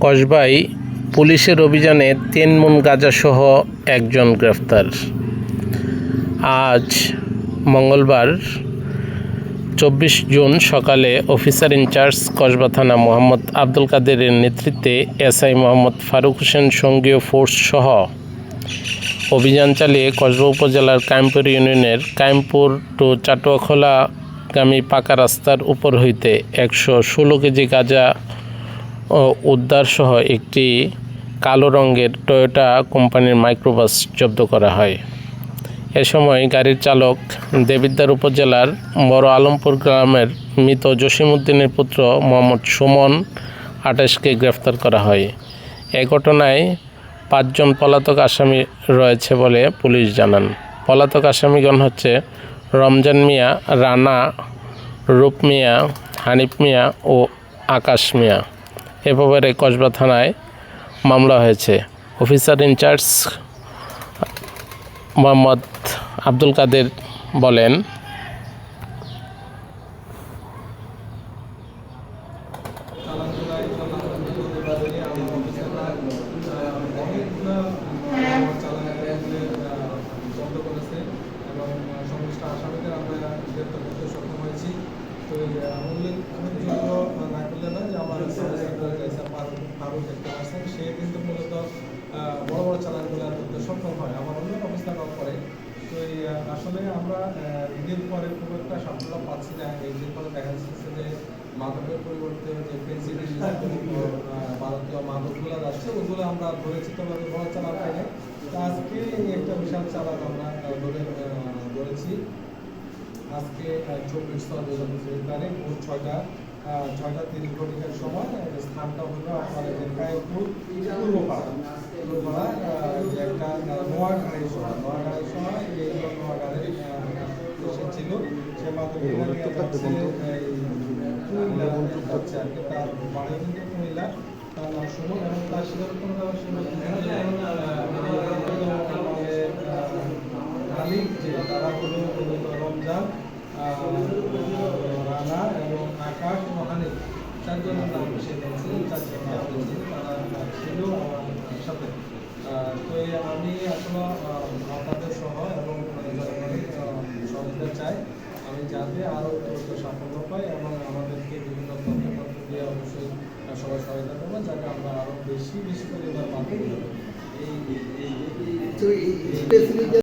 কসবায় পুলিশের অভিযানে তিন মন গাঁজাসহ একজন গ্রেফতার। আজ মঙ্গলবার, চব্বিশ জুন সকালে অফিসার ইনচার্জ কসবা থানা মোহাম্মদ আব্দুল কাদেরের নেতৃত্বে এসআই মোহাম্মদ ফারুক হোসেন সঙ্গীয় ফোর্স সহ অভিযান চালিয়ে কসবা উপজেলার কায়েমপুর ইউনিয়নের কায়েমপুর টু চাটুয়াখোলাগামী পাকা রাস্তার উপর হইতে একশো ষোলো কেজি গাঁজা উদ্ধারসহ একটি কালো রঙের টয়োটা কোম্পানির মাইক্রোবাস জব্দ করা হয়। এ সময় গাড়ির চালক দেবিদ্বার উপজেলার বড় আলমপুর গ্রামের মৃত জসিমউদ্দিনের পুত্র মোহাম্মদ সুমন আটাশকে গ্রেফতার করা হয়। এ ঘটনায় পাঁচজন পলাতক আসামি রয়েছে বলে পুলিশ জানান। পলাতক আসামিগণ হচ্ছে রমজান মিয়া, রানা, রূপ মিয়া, হানিফ মিয়া ও আকাশ মিয়া। এ ব্যাপারে কসবা থানায় মামলা হয়েছে। Officer in charge Mohammad Abdul Kader বলেন সংশ্লিষ্ট আসামিদের আমরা গ্রেপ্তার করতে সক্ষম হয়েছি। তো এই উল্লেখযোগ্য না না যে আমার ফারুক ফারুক দেখতে পাচ্ছেন সে কিন্তু মূলত বড় বড় চালানগুলো করতে সক্ষম হয়। আমার অন্য অবস্থাটাও করে। তো আসলে আমরা ঈদের পরে খুব একটা সাফল্য পাচ্ছি না। ঈদের পরে দেখা যাচ্ছে যে মাদকের পরিবর্তে যে ফেন্সিডিল ভারতীয় মাদকগুলো যাচ্ছে ওগুলো আমরা ধরেছি তবে বড় চালান পাই নাই। আজকে একটা বিশাল চালান আমরা ধরে ধরেছি। আজকে চব্বিশ ছয় দু হাজার তারিখ ভোর ছয়টা। ছয়টা তিরিশ ঘটিকার সময় স্থানটা হলো আপনার যে কায়পুর পূর্বপাড়া। যে একটা নোয়াখালীর সময়। নোয়াখালীর সময় এই নোয়াখালীর এসেছিল সে মাধ্যমে যাচ্ছে আর কি। তার বাড়ি কিন্তু কুমিল্লা। তার নাম সুমন এবং তার মালিক যে হলো রমজান রানা এবং আকাশ এবং হানিফ চারজনের নাম সে দিয়েছিলেন চারজন তারা ছিল আমার সাথে তো আমি আসলে আপনাদের সহ এবং জনগণের সহযোগিতা চাই আমি যাতে আরও উত্তরোত্তর সাফল্য পাই এবং আমাদেরকে বিভিন্ন তথ্যপত্র দিয়ে অবশ্যই সবাই সহায়তা করবেন যাতে আমরা আরও বেশি বেশি করে এবার এই